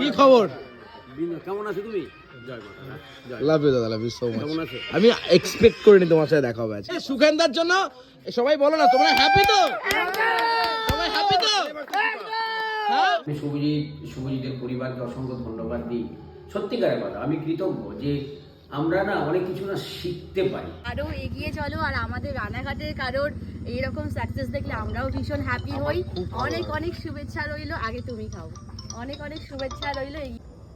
কি খবর? কেমন আছো তুমি? জয় মা তারা, জয়। লাভ ইউ দাদা লাভ ইউ সো মাচ আমি এক্সপেক্ট করিনি তোমার সাথে দেখা হবে আজকে। সুখেন্দার জন্য এ, সবাই বলো না তোমরা হ্যাপি তো? সবাই হ্যাপি তো? হ্যাঁ? আমি শুভজিৎ শুভজিতের পরিবারকে অসংখ্য ধন্যবাদ দিই। সত্যিকারের কথা আমি কৃতজ্ঞ যে আমরা না অনেক কিছু না শিখতে পারি। আরও এগিয়ে চলো আর আমাদের রানাঘাটের কারোর এইরকম সাকসেস দেখলে আমরাও ভীষণ হ্যাপি হই। অনেক অনেক শুভেচ্ছা রইল আগে তুমি খাও। অনেক অনেক শুভেচ্ছা রইল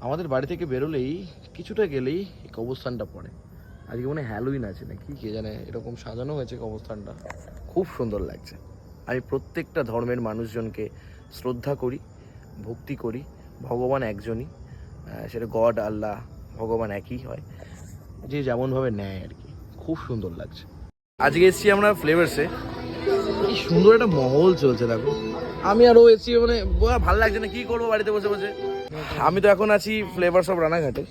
আমাদের বাড়ি থেকে বেরোলেই কিছুটা গেলেই কবরস্থানটা পড়ে। আজকে মনে হয় হ্যালোইন আছে নাকি? কে জানে, এরকম সাজানো হয়েছে কবরস্থানটা। খুব সুন্দর লাগছে। আমি প্রত্যেকটা ধর্মের মানুষজনকে শ্রদ্ধা করি, ভক্তি করি, ভগবান একজনই সেটা গড, আল্লাহ, ভগবান একই হয়, যে যেমনভাবে নেয় আর কি। খুব সুন্দর লাগছে। আজকে এসেছি আমরা ফ্লেভার্সে কি সুন্দর একটা মহল চলছে, দেখো। আমি আরও এসি মানে ভালো লাগছে না কি করব বাড়িতে বসে বসে? আমি তো এখন আছি ফ্লেভারস অফ রানাঘাটে।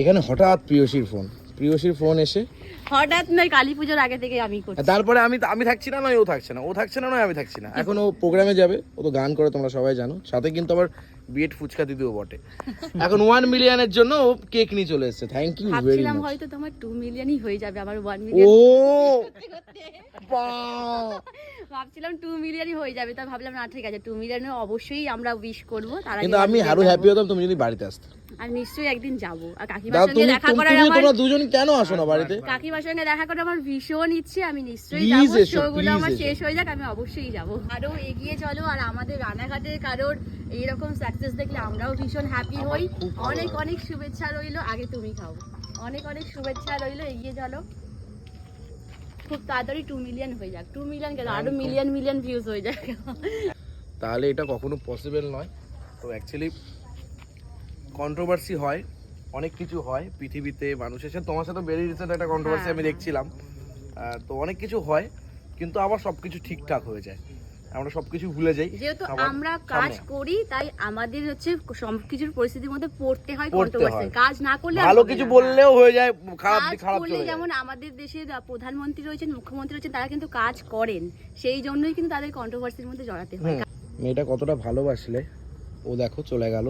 এখানে হঠাৎ প্রিয়সীর ফোন প্রিয়সীর ফোন এসে হঠাৎ নয় কালী পুজোর আগে থেকে আমি করছি। তারপরে আমি আমি থাকছি না নয় ও থাকছে না। ও থাকছে না নয় আমি থাকছি না। এখন ও প্রোগ্রামে যাবে ও তো গান করে তোমরা সবাই জানো। সাথে কিন্তু আবার বিয়েট ফুচকা দিদিও বটে। এখন ওয়ান মিলিয়নের জন্য ও কেক নিয়ে চলে এসেছে। থ্যাংক ইউ ভেরি মাচ হয়তো তোমার টু মিলিয়নই হয়ে যাবে আমার ওয়ান ও! মিলিয়ন বাহ! ভাবছিলাম টু মিলিয়নই হয়ে যাবে তা ভাবলাম না ঠিক আছে টু মিলিয়নে অবশ্যই আমরা উইশ করব কিন্তু আমি আরও হ্যাপি হতাম তুমি যদি বাড়িতে আসতে। আর নিশ্চয়ই একদিন যাব। আর কাকিমার সঙ্গে দেখা করার আমার তোমরা দুজন কেন আসো না বাড়িতে? কাকিমার সঙ্গে দেখা করে আমার ভীষণ ইচ্ছে আমি নিশ্চয়ই যাব। শোগুলো আমার শেষ হয়ে যাক আমি অবশ্যই যাব। আরও এগিয়ে চলো আর আমাদের রানাঘাটের কারোর এইরকম সাকসেস দেখলে আমরাও ভীষণ হ্যাপি হই। অনেক অনেক শুভেচ্ছা রইল আগে তুমি খাও। অনেক অনেক শুভেচ্ছা রইল এগিয়ে চলো। খুব তাড়াতাড়ি টু মিলিয়ন হয়ে যাক। টু মিলিয়ন কেন আরও মিলিয়ন মিলিয়ন ভিউজ হয়ে যাক। তাহলে এটা কখনো পসিবল নয়। তো অ্যাকচুয়ালি কন্ট্রোভার্সি হয় অনেক কিছু হয় পৃথিবীতে মানুষের সাথে তোমার সাথে বেরিয়ে রিসেন্ট একটা কন্ট্রোভার্সি হ্যাঁ, আমি দেখছিলাম। তো অনেক কিছু হয় কিন্তু আবার সব কিছু ঠিকঠাক হয়ে যায়। আমরা সব কিছু ভুলে যাই যেহেতু আমরা কাজ করি তাই আমাদের হচ্ছে সব কিছুর পরিস্থিতির মধ্যে পড়তে হয় কন্ট্রোভার্সি হয়। কাজ না করলে ভালো কিছু বললেও হয়ে যায় খারাপ খারাপ চলে যেমন আমাদের দেশের প্রধানমন্ত্রী রয়েছেন মুখ্যমন্ত্রী রয়েছেন তারা কিন্তু কাজ করেন। সেই জন্যই কিন্তু তাদের কন্ট্রোভার্সির মধ্যে জড়াতে হয়। মেয়েটা কতটা ভালোবাসলে ও দেখো চলে গেল।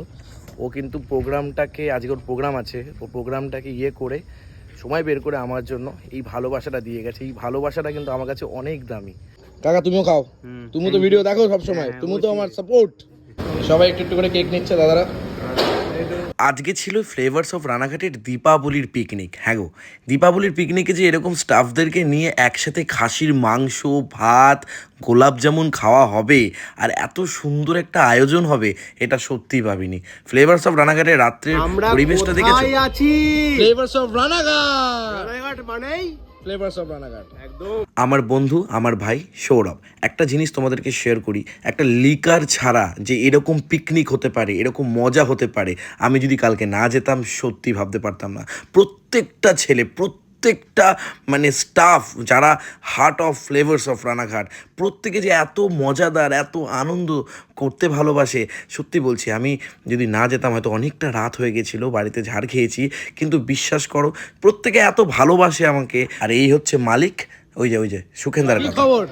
ও কিন্তু প্রোগ্রামটাকে আজকে ওর প্রোগ্রাম আছে ও প্রোগ্রামটাকে ইয়ে করে সময় বের করে আমার জন্য এই ভালোবাসাটা দিয়ে গেছে। এই ভালোবাসাটা কিন্তু আমার কাছে অনেক দামি। কাকা তুমিও খাও। তুমি তো ভিডিও দেখো সবসময়। তুমি তো আমার সাপোর্ট সবাই একটু একটু করে কেক নিচ্ছে দাদারা। আজকে ছিল ফ্লেভার্স অফ রানাঘাটের দীপাবলির পিকনিক হ্যাঁ গো দীপাবলির পিকনিকে যে এরকম স্টাফদেরকে নিয়ে একসাথে খাসির মাংস ভাত গোলাপ জামুন খাওয়া হবে আর এত সুন্দর একটা আয়োজন হবে এটা সত্যিই ভাবিনি। ফ্লেভার্স অফ রানাঘাটের রাত্রের পরিবেশটা দেখেছ? আছি? ফ্লেভার্স অফ রানাঘাট রানাঘাট মানেই আমার বন্ধু, আমার ভাই সৌরভ, একটা জিনিস তোমাদেরকে শেয়ার করি, একটা লিকার ছাড়া যে এরকম পিকনিক হতে পারে, এরকম মজা হতে পারে, আমি যদি কালকে না যেতাম, সত্যি ভাবতে পারতাম না। প্রত্যেকটা ছেলে প্রত্যেকটা মানে স্টাফ যারা heart of flavours of Ranaghat প্রত্যেকে যে এত মজাদার এত আনন্দ করতে ভালোবাসে সত্যি বলছি আমি যদি না যেতাম হয়তো অনেকটা রাত হয়ে গেছিল বাড়িতে ঝাড় খেয়েছি কিন্তু বিশ্বাস করো প্রত্যেকে এত ভালোবাসে আমাকে। আর এই হচ্ছে মালিক ওই যে ওই যে সুখেন্দার খবর?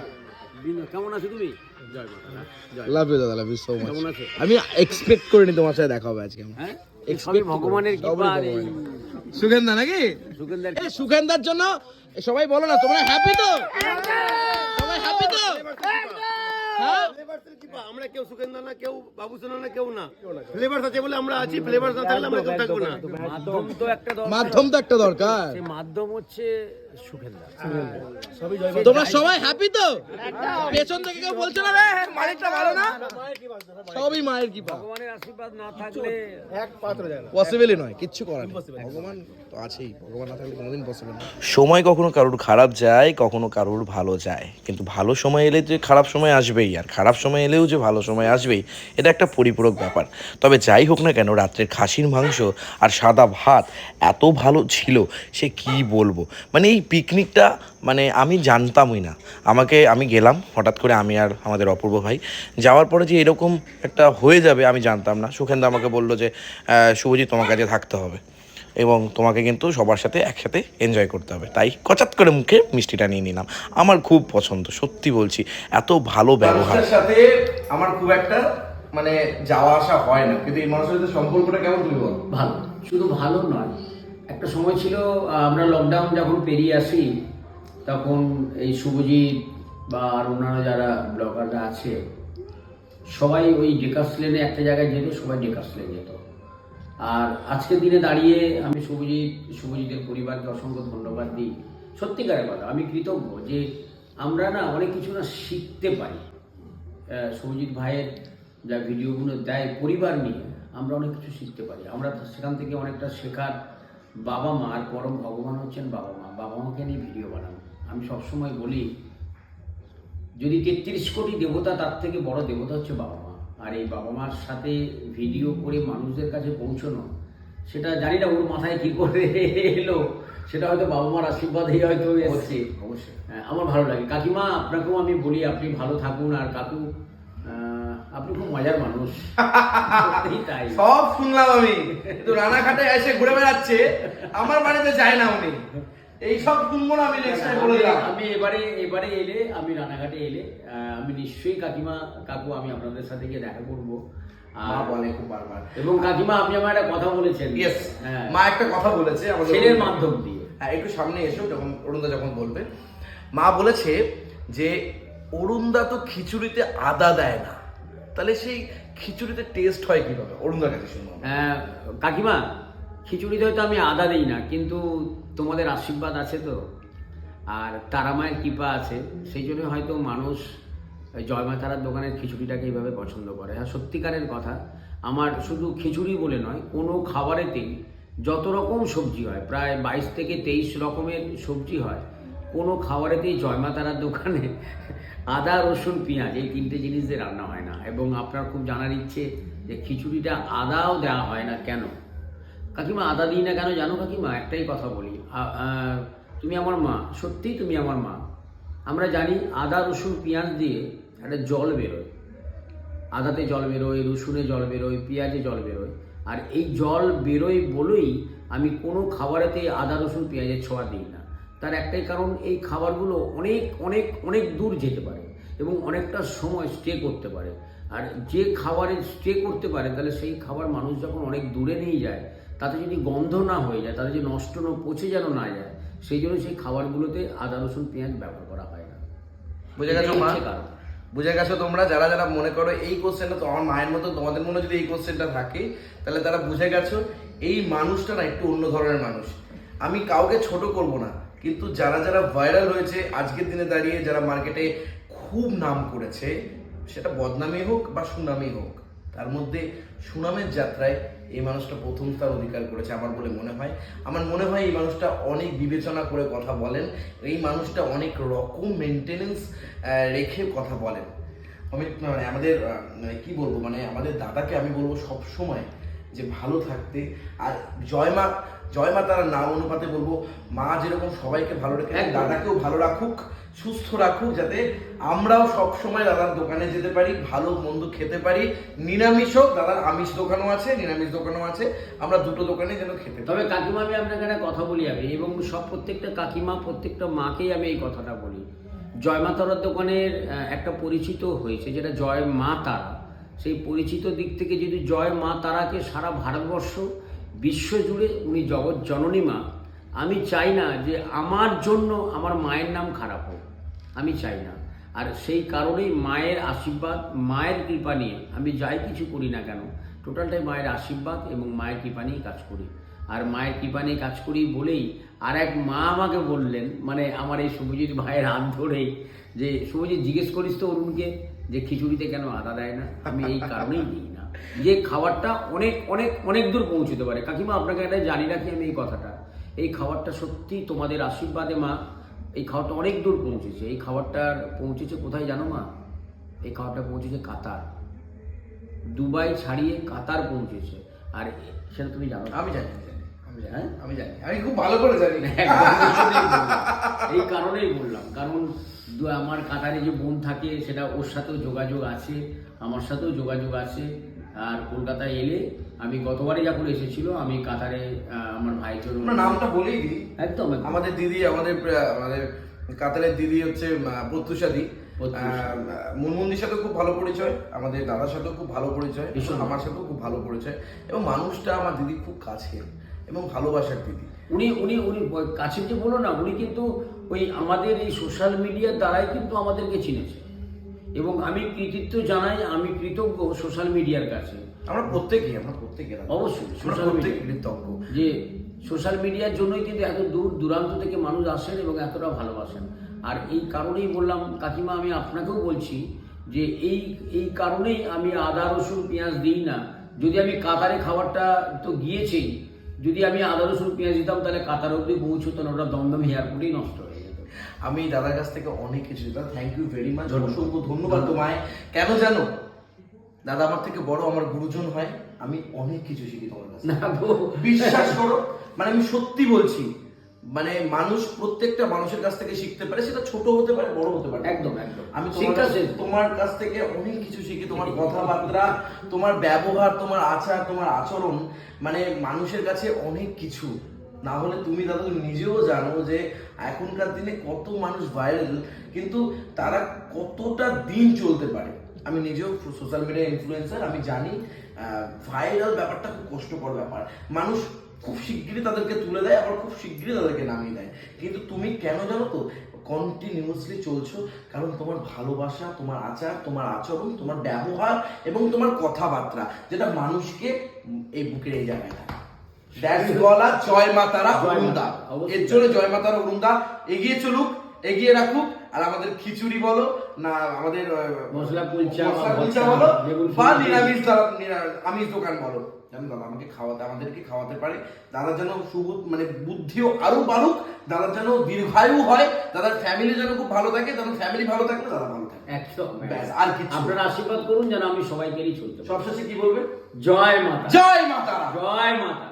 কেমন আছো তুমি? জয় মা তারা, জয়। লাভ ইউ দাদা লাভ ইউ সো মাচ আমি এক্সপেক্ট করিনি তোমার সাথে দেখা হবে আজকে। হ্যাঁ। ভগবানের কৃপা সুগন্ধা নাকি? সুগেন্দার জন্য সবাই বলো না তোমরা হ্যাপি তো? সবাই হ্যাপি তো? হ্যাঁ? আমরা কেউ না কেউ বাবু না কেউ না। ফ্লেভার আছে বলে আমরা আছি ফ্লেভার না থাকলে আমরা কেউ থাকব না। মাধ্যম তো একটা দরকার। মাধ্যম তো একটা দরকার। মাধ্যম হচ্ছে তোমরা সবাই হ্যাপি তো? পেছন থেকে কেউ বলছো না রে? মালিকটা ভালো না? সবই মায়ের কৃপা। ভগবানের আশীর্বাদ না থাকলে পসিবলই নয় কিচ্ছু করার ভগবান তো আছেই ভগবান না থাকলে কোনোদিন পসিবল না সময় কখনো কারোর খারাপ যায় কখনো কারোর ভালো যায়। কিন্তু ভালো সময় এলে যে খারাপ সময় আসবেই আর খারাপ সময় এলেও যে ভালো সময় আসবেই এটা একটা পরিপূরক ব্যাপার। তবে যাই হোক না কেন রাত্রের খাসির মাংস আর সাদা ভাত এত ভালো ছিল সে কি বলব? মানে এই পিকনিকটা মানে আমি জানতামই না। আমাকে আমি গেলাম হঠাৎ করে আমি আর আমাদের অপূর্ব ভাই। যাওয়ার পরে যে এরকম একটা হয়ে যাবে আমি জানতাম না। সুখেন্দা আমাকে বলল যে শুভজিৎ তোমার কাছে থাকতে হবে এবং তোমাকে কিন্তু সবার সাথে একসাথে এনজয় করতে হবে। তাই কচাত করে মুখে মিষ্টিটা নিয়ে নিলাম। আমার খুব পছন্দ সত্যি বলছি এত ভালো ব্যবহার। সাথে আমার খুব একটা মানে যাওয়া আসা হয় না। কিন্তু এই মানুষের সাথে সম্পর্কটা কেমন তুমি বলো? ভালো। শুধু ভালো নয় একটা সময় ছিল আমরা লকডাউন যখন পেরিয়ে আসি, তখন এই শুভজিৎ বা আর অন্যান্য যারা ব্লগাররা আছে, সবাই ওই ডেকাস লেনে একটা জায়গায় যেত, সবাই ডেকাস লেন যেত। আর আজকের দিনে দাঁড়িয়ে আমি শুভজিৎ, শুভজিতের পরিবারকে অসংখ্য ধন্যবাদ দিই। সত্যিকারের কথা, আমি কৃতজ্ঞ যে আমরা না অনেক কিছু না শিখতে পারি। সৌজিৎ ভাইয়ের যা ভিডিওগুলো দেয় পরিবার নিয়ে, আমরা অনেক কিছু শিখতে পারি। আমরা সেখান থেকে অনেকটা শেখার বাবা মা আর পরম ভগবান হচ্ছেন বাবা মা। বাবা মাকে নিয়ে ভিডিও বানানো আমি সবসময় বলি যদি তেত্রিশ কোটি দেবতা তার থেকে বড় দেবতা হচ্ছে বাবা মা। আর এই বাবা মার সাথে ভিডিও করে মানুষদের কাছে পৌঁছানো সেটা জানি না ওর মাথায় কি করে এলো সেটা হয়তো বাবা মার আশীর্বাদেই হয়তো এসছে। অবশ্যই। হ্যাঁ, আমার ভালো লাগে। কাকিমা আপনাকেও আমি বলি আপনি ভালো থাকুন। আর কাকু আপনি খুব মজার মানুষ। তাই। সব শুনলাম আমি। কিন্তু রানাঘাটে এসে ঘুরে বেড়াচ্ছে আমার বাড়িতে যায় না উনি। এই সব শুনব না আমি নেক্সট টাইম বলে আমি- দিলাম। আমি এবারে এবারে এলে আমি রানাঘাটে এলে আমি নিশ্চয়ই কাকিমা কাকু আমি আপনাদের সাথে গিয়ে দেখা করব। বলে খুব বারবার। এবং কাকিমা আপনি আমার একটা কথা বলেছেন। ইয়েস হ্যাঁ। মা একটা কথা বলেছে আমাদের ছেলের মাধ্যম দিয়ে। হ্যাঁ একটু সামনে এসো যখন অরুণদা যখন বলবে। মা বলেছে যে অরুণদা তো খিচুড়িতে আদা দেয় না। তাহলে সেই খিচুড়িতে টেস্ট হয় কীভাবে? অরুণদার কাছে আমরা। আহ, কাকিমা খিচুড়িতে হয়তো আমি আদা দিই না কিন্তু তোমাদের আশীর্বাদ আছে তো। আর তারা মায়ের কৃপা আছে সেই জন্য হয়তো মানুষ ওই জয় মা তারার দোকানের খিচুড়িটাকে এইভাবে পছন্দ করে। আর সত্যিকারের কথা আমার শুধু খিচুড়ি বলে নয় কোনো খাবারেতেই যত রকম সবজি হয় প্রায় বাইশ থেকে তেইশ রকমের সবজি হয় কোনো খাবারেতেই জয় মা দোকানে আদা, রসুন, পেঁয়াজ এই তিনটে জিনিস দিয়ে রান্না হয় না। এবং আপনার খুব জানার ইচ্ছে যে খিচুড়িটা আদাও দেওয়া হয় না কেন? কাকিমা, আদা দিই না কেন জানো কাকিমা? একটাই কথা বলি। তুমি আমার মা, সত্যিই তুমি আমার মা। আমরা জানি আদা, রসুন, পেঁয়াজ দিয়ে একটা জল বেরোয়। আদাতে জল বেরোয়, রসুনে জল বেরোয়, পেঁয়াজে জল বেরোয়। আর এই জল বেরোয় বলেই আমি কোনো খাবারেতে আদা, রসুন, পেঁয়াজের ছোঁয়া দিই না। তার একটাই কারণ এই খাবারগুলো অনেক অনেক অনেক দূর যেতে পারে এবং অনেকটা সময় স্টে করতে পারে। আর যে খাবারে স্টে করতে পারে তাহলে সেই খাবার মানুষ যখন অনেক দূরে নিয়ে যায় তাতে যদি গন্ধ না হয়ে যায় তাতে যদি নষ্ট না পচে যেন না যায় সেই জন্য সেই খাবারগুলোতে আদা রসুন পেঁয়াজ ব্যবহার করা হয় না। বুঝে গেছো মা? বুঝে গেছো তোমরা? যারা যারা মনে করো এই কোশ্চেনটা তো আমার মায়ের মতো তোমাদের মনে যদি এই কোশ্চেনটা থাকে তাহলে তারা বুঝে গেছো এই মানুষটা না একটু অন্য ধরনের মানুষ। আমি কাউকে ছোট করব না। কিন্তু যারা যারা ভাইরাল হয়েছে আজকের দিনে দাঁড়িয়ে, যারা মার্কেটে খুব নাম করেছে, সেটা বদনামই হোক বা সুনামই হোক, তার মধ্যে সুনামের যাত্রায় এই মানুষটা প্রথম তার অধিকার করেছে আমার বলে মনে হয়। আমার মনে হয় এই মানুষটা অনেক বিবেচনা করে কথা বলেন, এই মানুষটা অনেক রকম মেনটেনেন্স রেখে কথা বলেন। আমি মানে আমাদের মানে কি বলব মানে আমাদের দাদাকে আমি বলব সব সময় যে ভালো থাকতে, আর জয় মা জয় মা তার নাম অনুপাতে বলব মা যেরকম সবাইকে ভালো রেখে। দাদাকেও ভালো রাখুক সুস্থ রাখুক যাতে আমরাও সব সময় দাদার দোকানে যেতে পারি ভালো মন্দ খেতে পারি। নিরামিষ হোক দাদার আমিষ দোকানও আছে নিরামিষ দোকানও আছে আমরা দুটো দোকানে যেন খেতে তবে কাকিমা আমি আপনাকে একটা কথা বলি আমি এবং সব প্রত্যেকটা কাকিমা প্রত্যেকটা মাকেই আমি এই কথাটা বলি। জয় মা তারার দোকানের একটা পরিচিত হয়েছে যেটা জয় মা তারা সেই পরিচিত দিক থেকে যদি জয় মা তারাকে সারা ভারতবর্ষ বিশ্ব জুড়ে উনি জগৎ জননী মা। আমি চাই না যে আমার জন্য আমার মায়ের নাম খারাপ হোক। আমি চাই না। আর সেই কারণেই মায়ের আশীর্বাদ, মায়ের কৃপা নিয়ে আমি যাই কিছু করি না কেন, টোটালটাই মায়ের আশীর্বাদ এবং মায়ের কৃপা নিয়েই কাজ করি। আর মায়ের কৃপা নিয়ে কাজ করি বলেই আর এক মা আমাকে বললেন মানে আমার এই শুভজিৎ ভাইয়ের হাত ধরেই, যে, শুভজিৎ, জিজ্ঞেস করিস তো অরুণকে যে খিচুড়িতে কেন আদা দেয় না? আমি এই কারণেই দিই। যে খাবারটা অনেক অনেক অনেক দূর পৌঁছতে পারে। কাকিমা আপনাকে একটা জানি রাখি আমি এই কথাটা। এই খাবারটা সত্যি তোমাদের আশীর্বাদে মা এই খাবারটা অনেক দূর পৌঁছেছে। এই খাবারটার পৌঁছেছে কোথায় জানো মা? এই খাবারটা পৌঁছেছে কাতার। দুবাই ছাড়িয়ে কাতার পৌঁছেছে। আর সেটা তুমি জানো? আমি জানি আমি জানি, আমি হ্যাঁ? আমি জানি। আমি খুব ভালো করে জানি বললাম। এই কারণেই বললাম। কারণ আমার কাতারে যে বোন থাকে সেটা ওর সাথেও যোগাযোগ আছে আমার সাথেও যোগাযোগ আছে। আর কলকাতায় এলে আমি গতবারে যখন এসেছিল আমি কাতারে আমার ভাইকে আমরা নামটা বলেই দিই একদম। আমাদের দিদি আমাদের আমাদের কাতারের দিদি হচ্ছে আহ, প্রত্যুষা দি অত্যন্ত। মুনমন্দির সাথেও খুব ভালো পরিচয় আমাদের দাদার সাথেও খুব ভালো পরিচয়। আমার সাথেও খুব ভালো পরিচয় এবং মানুষটা আমার দিদি খুব কাছের এবং ভালোবাসার দিদি উনি উনি উনি কাছে যে বলো না উনি কিন্তু ওই আমাদের এই সোশ্যাল মিডিয়ার দ্বারাই কিন্তু আমাদেরকে চিনেছে এবং আমি কৃতিত্ব জানাই আমি কৃতজ্ঞ সোশ্যাল মিডিয়ার কাছে। আমরা প্রত্যেকেই আমরা প্রত্যেকেই দাদা। অবশ্যই, সোশ্যাল মিডিয়া। কৃতজ্ঞ। যে সোশ্যাল মিডিয়ার জন্যই কিন্তু এত দূর দূরান্ত থেকে মানুষ আসেন এবং এতটা ভালোবাসেন। আর এই কারণেই বললাম কাকিমা আমি আপনাকেও বলছি যে এই এই কারণেই আমি আদা রসুন পেঁয়াজ দিই না। যদি আমি কাতারে খাবারটা তো গিয়েছেই যদি আমি আদা রসুন পেঁয়াজ দিতাম তাহলে কাতার অব্দি পৌঁছতো না ওটা দমদম এয়ারপোর্টেই নষ্ট হয়ে আমি দাদার কাছ থেকে অনেক কিছু দাদা থ্যাংক ইউ ভেরি মাচ। অসংখ্য ধন্যবাদ তোমায়। কেন জানো? দাদা আমার থেকে বড় আমার গুরুজন হয়। আমি অনেক কিছু শিখি তোমার কাছে বিশ্বাস করো। মানে আমি সত্যি বলছি মানে মানুষ প্রত্যেকটা মানুষের কাছ থেকে শিখতে পারে সেটা ছোট হতে পারে বড় হতে পারে। একদম একদম। আমি তোমার কাছ থেকে অনেক কিছু শিখি তোমার কথাবার্তা তোমার ব্যবহার তোমার আচার তোমার আচরণ। মানে মানুষের কাছে অনেক কিছু। না হলে তুমি দাদা, তুমি নিজেও জানো যে এখনকার দিনে কত মানুষ ভাইরাল কিন্তু তারা কতটা দিন চলতে পারে। আমি নিজেও সোশ্যাল মিডিয়া ইনফ্লুয়েন্সার আমি জানি ভাইরাল ব্যাপারটা খুব কষ্টকর ব্যাপার। মানুষ খুব শিগগিরই তাদেরকে তুলে দেয়, আবার খুব শিগগিরই তাদেরকে নামিয়ে দেয়। কিন্তু তুমি কেন জানো তো কন্টিনিউয়াসলি চলছো কারণ তোমার ভালোবাসা, তোমার আচার, তোমার আচরণ, তোমার ব্যবহার এবং তোমার কথাবার্তা, যেটা মানুষকে এই বুকের এই জায়গায় থাকে। গলা জয় মাতারা অরুণদা এর জন্য জয় মাতারা অরুণদা এগিয়ে চলুক এগিয়ে রাখুক আর আমাদের খিচুড়ি বলো না আমাদের মশলা কুলচা, মশলা কুলচা বলো বা নিরামিষ আমিষ দোকান বলো। জানো দাদা আমাকে খাওয়াতে আমাদেরকে খাওয়াতে পারে। দাদা যেন সুবুদ মানে বুদ্ধিও আরও বাড়ুক দাদার যেন দীর্ঘায়ু হয় দাদার ফ্যামিলি যেন খুব ভালো থাকে যেন ফ্যামিলি ভালো থাকলে দাদা ভালো থাকে। একদম আর না। আপনারা আশীর্বাদ করুন যেন আমি সবাইকেই চলতে। সবশেষে কি বলবে? জয় মাতা জয় মাতারা। জয় মাতা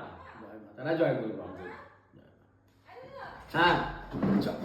জয় মাতারা জয় গুরু বামদেব। হ্যাঁ চল।